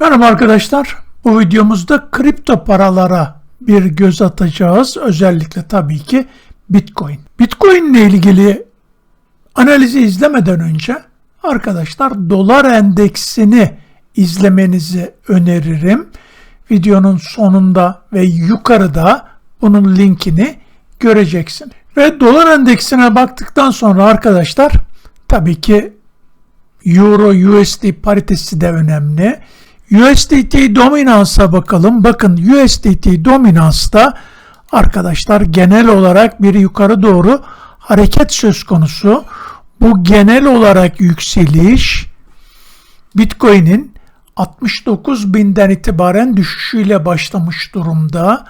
Merhaba arkadaşlar. Bu videomuzda kripto paralara bir göz atacağız. Özellikle tabii ki Bitcoin. Bitcoin ile ilgili analizi izlemeden önce arkadaşlar dolar endeksini izlemenizi öneririm. Videonun sonunda ve yukarıda bunun linkini göreceksin. Ve dolar endeksine baktıktan sonra arkadaşlar tabii ki Euro USD paritesi de önemli. USDT dominansa bakalım. Bakın USDT dominansta arkadaşlar genel olarak bir yukarı doğru hareket söz konusu. Bu genel olarak yükseliş Bitcoin'in 69 binden itibaren düşüşüyle başlamış durumda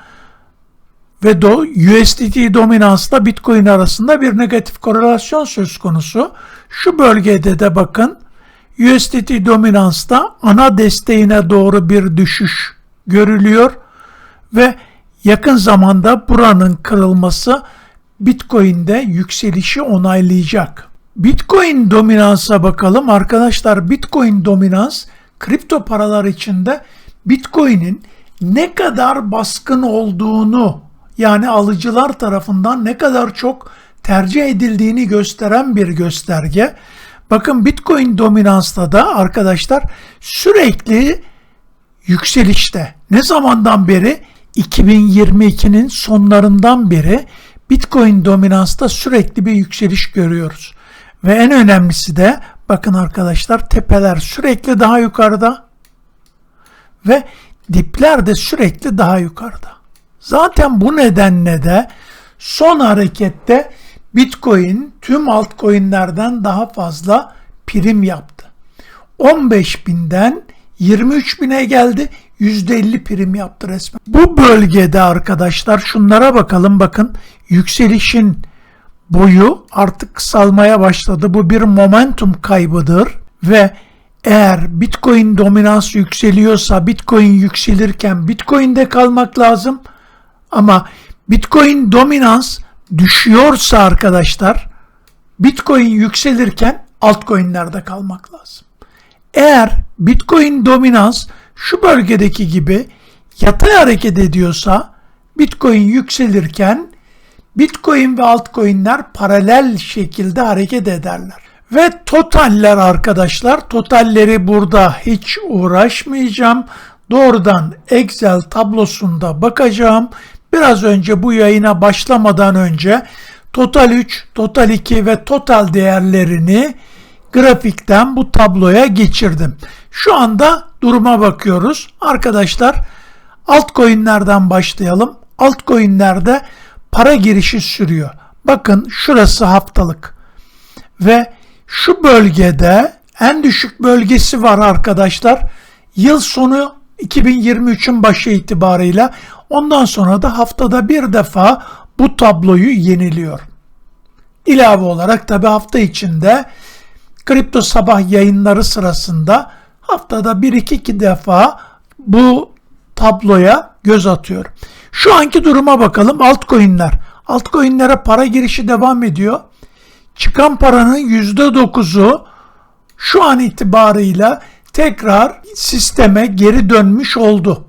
ve do, USDT dominansla Bitcoin arasında bir negatif korelasyon söz konusu. Şu bölgede de bakın USDT dominansta ana desteğine doğru bir düşüş görülüyor ve yakın zamanda buranın kırılması Bitcoin'de yükselişi onaylayacak. Bitcoin dominansa bakalım arkadaşlar. Bitcoin dominans kripto paralar içinde Bitcoin'in ne kadar baskın olduğunu yani alıcılar tarafından ne kadar çok tercih edildiğini gösteren bir gösterge. Bakın Bitcoin dominansta da arkadaşlar sürekli yükselişte. Ne zamandan beri? 2022'nin sonlarından beri Bitcoin dominansta sürekli bir yükseliş görüyoruz. Ve en önemlisi de bakın arkadaşlar tepeler sürekli daha yukarıda ve dipler de sürekli daha yukarıda. Zaten bu nedenle de son harekette Bitcoin tüm altcoin'lerden daha fazla prim yaptı. 15 binden 23 bine geldi. %50 prim yaptı resmen. Bu bölgede arkadaşlar şunlara bakalım. Bakın yükselişin boyu artık kısalmaya başladı. Bu bir momentum kaybıdır ve eğer Bitcoin dominans yükseliyorsa Bitcoin yükselirken Bitcoin'de kalmak lazım. Ama Bitcoin dominans düşüyorsa arkadaşlar Bitcoin yükselirken altcoin'lerde kalmak lazım. Eğer Bitcoin dominans şu bölgedeki gibi yatay hareket ediyorsa Bitcoin yükselirken Bitcoin ve altcoin'ler paralel şekilde hareket ederler. Ve totaller arkadaşlar, totalleri burada hiç uğraşmayacağım. Doğrudan Excel tablosunda bakacağım. Biraz önce bu yayına başlamadan önce Total 3, Total 2 ve Total değerlerini grafikten bu tabloya geçirdim. Şu anda duruma bakıyoruz. Arkadaşlar altcoin'lerden başlayalım. Altcoin'lerde para girişi sürüyor. Bakın şurası haftalık. Ve şu bölgede en düşük bölgesi var arkadaşlar. Yıl sonu 2023'ün başı itibarıyla ondan sonra da haftada bir defa bu tabloyu yeniliyor. İlave olarak tabi hafta içinde kripto sabah yayınları sırasında haftada bir iki iki defa bu tabloya göz atıyor. Şu anki duruma bakalım altcoin'ler. Altcoin'lere para girişi devam ediyor. Çıkan paranın %9'u şu an itibarıyla tekrar sisteme geri dönmüş oldu.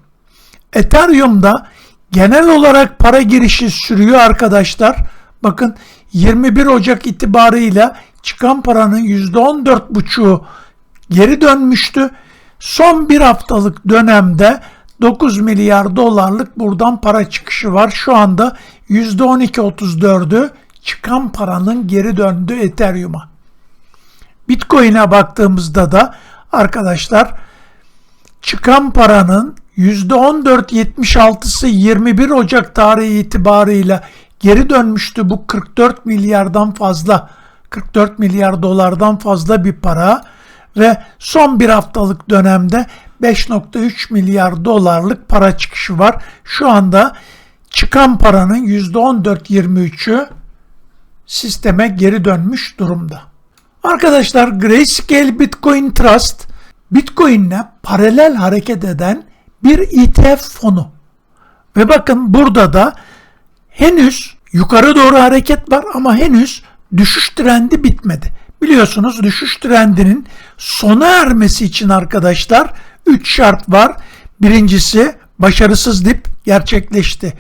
Ethereum'da genel olarak para girişi sürüyor arkadaşlar. Bakın 21 Ocak itibarıyla çıkan paranın %14,5'u geri dönmüştü. Son bir haftalık dönemde 9 milyar dolarlık buradan para çıkışı var. Şu anda %12.34'ü çıkan paranın geri döndü Ethereum'a. Bitcoin'e baktığımızda da arkadaşlar çıkan paranın %14.76'sı 21 Ocak tarihi itibarıyla geri dönmüştü. Bu 44 milyardan fazla 44 milyar dolardan fazla bir para ve son bir haftalık dönemde 5.3 milyar dolarlık para çıkışı var. Şu anda çıkan paranın %14.23'ü sisteme geri dönmüş durumda. Arkadaşlar Grayscale Bitcoin Trust Bitcoin'le paralel hareket eden bir ETF fonu. Ve bakın burada da henüz yukarı doğru hareket var ama henüz düşüş trendi bitmedi. Biliyorsunuz düşüş trendinin sona ermesi için arkadaşlar 3 şart var. Birincisi başarısız dip gerçekleşti.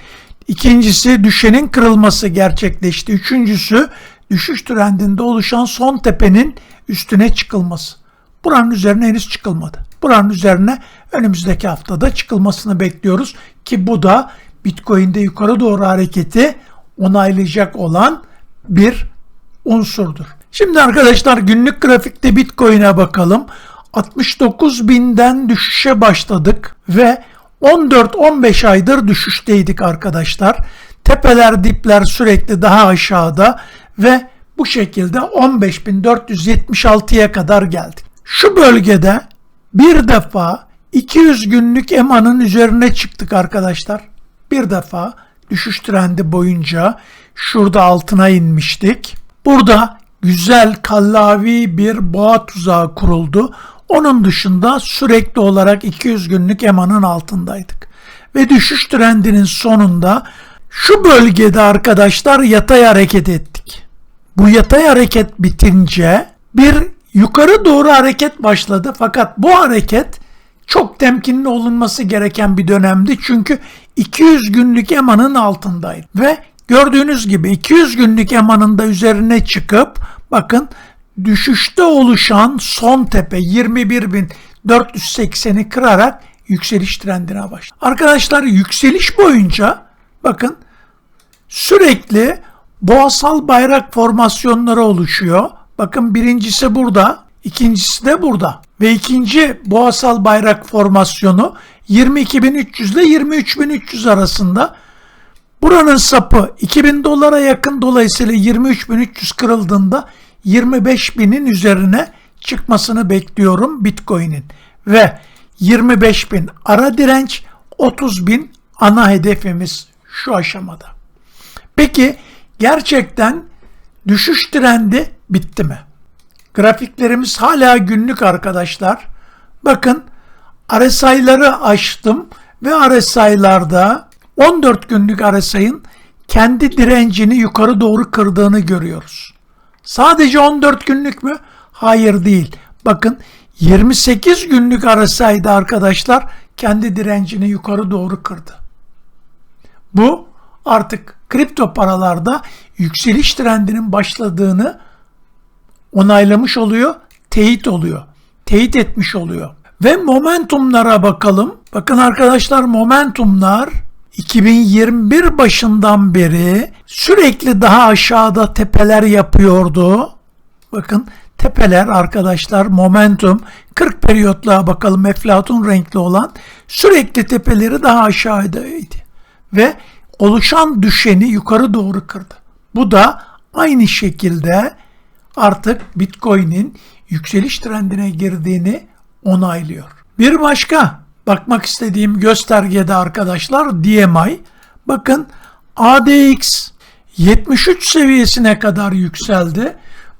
İkincisi düşenin kırılması gerçekleşti. Üçüncüsü düşüş trendinde oluşan son tepenin üstüne çıkılması. Buranın üzerine henüz çıkılmadı. Buranın üzerine önümüzdeki haftada çıkılmasını bekliyoruz ki bu da Bitcoin'de yukarı doğru hareketi onaylayacak olan bir unsurdur. Şimdi arkadaşlar günlük grafikte Bitcoin'e bakalım. 69 binden düşüşe başladık ve 14-15 aydır düşüşteydik arkadaşlar. Tepeler dipler sürekli daha aşağıda ve bu şekilde 15.476'ya kadar geldik. Şu bölgede bir defa 200 günlük EMA'nın üzerine çıktık arkadaşlar. Bir defa düşüş trendi boyunca şurada altına inmiştik. Burada güzel kallavi bir boğa tuzağı kuruldu. Onun dışında sürekli olarak 200 günlük EMA'nın altındaydık. Ve düşüş trendinin sonunda şu bölgede arkadaşlar yatay hareket ettik. Bu yatay hareket bitince bir yukarı doğru hareket başladı. Fakat bu hareket çok temkinli olunması gereken bir dönemdi. Çünkü 200 günlük EMA'nın altındaydı. Ve gördüğünüz gibi 200 günlük EMA'nın da üzerine çıkıp bakın düşüşte oluşan son tepe 21.480'i kırarak yükseliş trendine başladı. Arkadaşlar yükseliş boyunca bakın sürekli boğasal bayrak formasyonları oluşuyor. Bakın birincisi burada, ikincisi de burada. Ve ikinci boğasal bayrak formasyonu 22.300 ile 23.300 arasında. Buranın sapı 2000 dolara yakın dolayısıyla 23.300 kırıldığında 25.000'in üzerine çıkmasını bekliyorum Bitcoin'in. Ve 25.000 ara direnç 30.000 ana hedefimiz şu aşamada. Peki gerçekten düşüş trendi bitti mi? Grafiklerimiz hala günlük arkadaşlar. Bakın RSI'ları açtım ve RSI'larda 14 günlük RSI'ın kendi direncini yukarı doğru kırdığını görüyoruz. Sadece 14 günlük mü? Hayır değil. Bakın 28 günlük RSI'de arkadaşlar kendi direncini yukarı doğru kırdı. Bu artık kripto paralarda yükseliş trendinin başladığını onaylamış oluyor, teyit oluyor. Teyit etmiş oluyor. Ve momentumlara bakalım. Bakın arkadaşlar momentumlar 2021 başından beri sürekli daha aşağıda tepeler yapıyordu. Bakın tepeler arkadaşlar momentum 40 periyotluğa bakalım eflatun renkli olan sürekli tepeleri daha aşağıdaydı. Ve oluşan düşeni yukarı doğru kırdı. Bu da aynı şekilde artık Bitcoin'in yükseliş trendine girdiğini onaylıyor. Bir başka bakmak istediğim göstergede arkadaşlar DMI. Bakın ADX 73 seviyesine kadar yükseldi.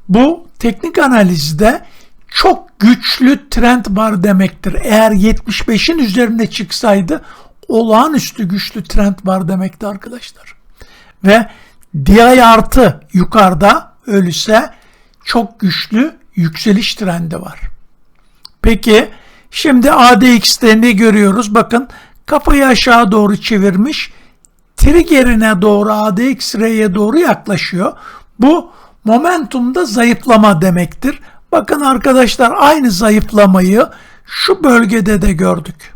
Bu teknik analizde çok güçlü trend var demektir. Eğer 75'in üzerine çıksaydı olağanüstü güçlü trend var demekti arkadaşlar. Ve DI artı yukarıda öyleyse çok güçlü yükseliş trendi var. Peki şimdi ADX'te ne görüyoruz? Bakın kafayı aşağı doğru çevirmiş. Trigger'ine doğru ADX R'ye doğru yaklaşıyor. Bu momentumda zayıflama demektir. Bakın arkadaşlar aynı zayıflamayı şu bölgede de gördük.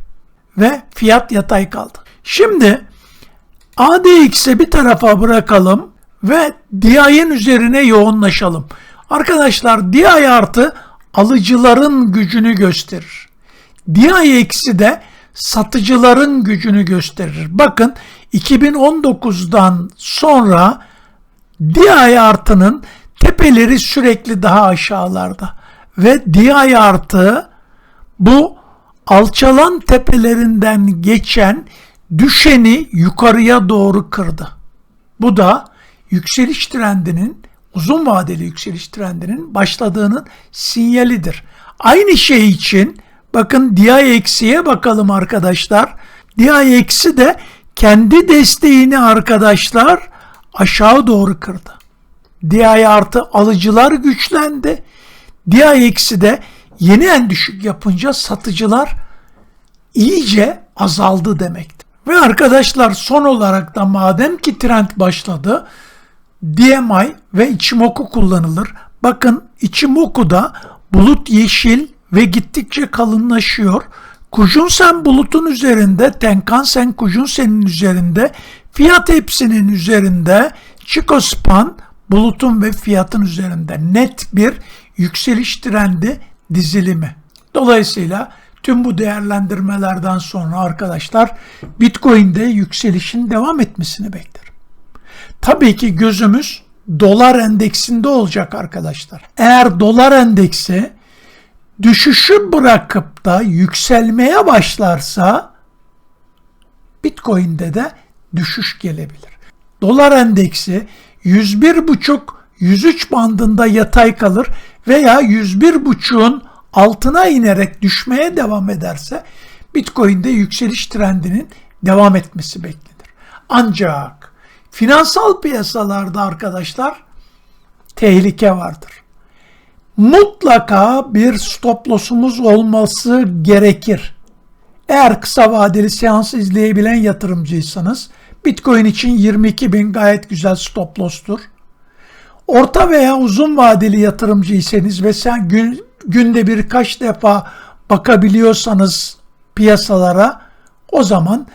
Ve fiyat yatay kaldı. Şimdi ADX'i bir tarafa bırakalım ve DI'nin üzerine yoğunlaşalım. Arkadaşlar DI artı alıcıların gücünü gösterir. DI eksi de satıcıların gücünü gösterir. Bakın 2019'dan sonra DI artının tepeleri sürekli daha aşağılarda ve DI artı bu alçalan tepelerinden geçen düşeni yukarıya doğru kırdı. Bu da yükseliş trendinin uzun vadeli yükseliş trendinin başladığının sinyalidir. Aynı şey için bakın DI eksiye bakalım arkadaşlar. DI eksi de kendi desteğini arkadaşlar aşağı doğru kırdı. DI artı alıcılar güçlendi. DI eksi de yeni en düşük yapınca satıcılar iyice azaldı demektir. Ve arkadaşlar son olarak da madem ki trend başladı DMI ve Ichimoku kullanılır. Bakın Ichimoku'da bulut yeşil ve gittikçe kalınlaşıyor. Kujunsen bulutun üzerinde, Tenkan-sen Kujunsen'in üzerinde, fiyat hepsinin üzerinde, Chico-span bulutun ve fiyatın üzerinde net bir yükseliş trendi dizilimi. Dolayısıyla tüm bu değerlendirmelerden sonra arkadaşlar Bitcoin'de yükselişin devam etmesini beklerim. Tabii ki gözümüz dolar endeksinde olacak arkadaşlar. Eğer dolar endeksi düşüşü bırakıp da yükselmeye başlarsa Bitcoin'de de düşüş gelebilir. Dolar endeksi 101,5-103 bandında yatay kalır veya 101,5'un altına inerek düşmeye devam ederse Bitcoin'de yükseliş trendinin devam etmesi beklenir. Ancak finansal piyasalarda arkadaşlar tehlike vardır. Mutlaka bir stop loss'umuz olması gerekir. Eğer kısa vadeli seans izleyebilen yatırımcıysanız Bitcoin için 22 bin gayet güzel stop loss'tur. Orta veya uzun vadeli yatırımcıysanız ve sen gün, günde birkaç defa bakabiliyorsanız piyasalara o zaman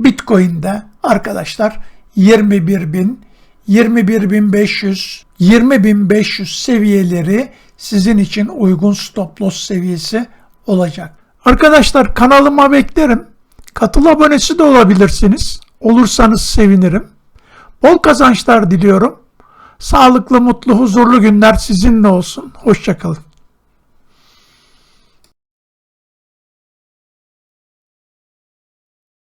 Bitcoin'de arkadaşlar 21 bin, 21.500, 20.500 seviyeleri sizin için uygun stop loss seviyesi olacak. Arkadaşlar kanalıma beklerim. Katıl abonesi de olabilirsiniz. Olursanız sevinirim. Bol kazançlar diliyorum. Sağlıklı, mutlu, huzurlu günler sizinle olsun. Hoşçakalın.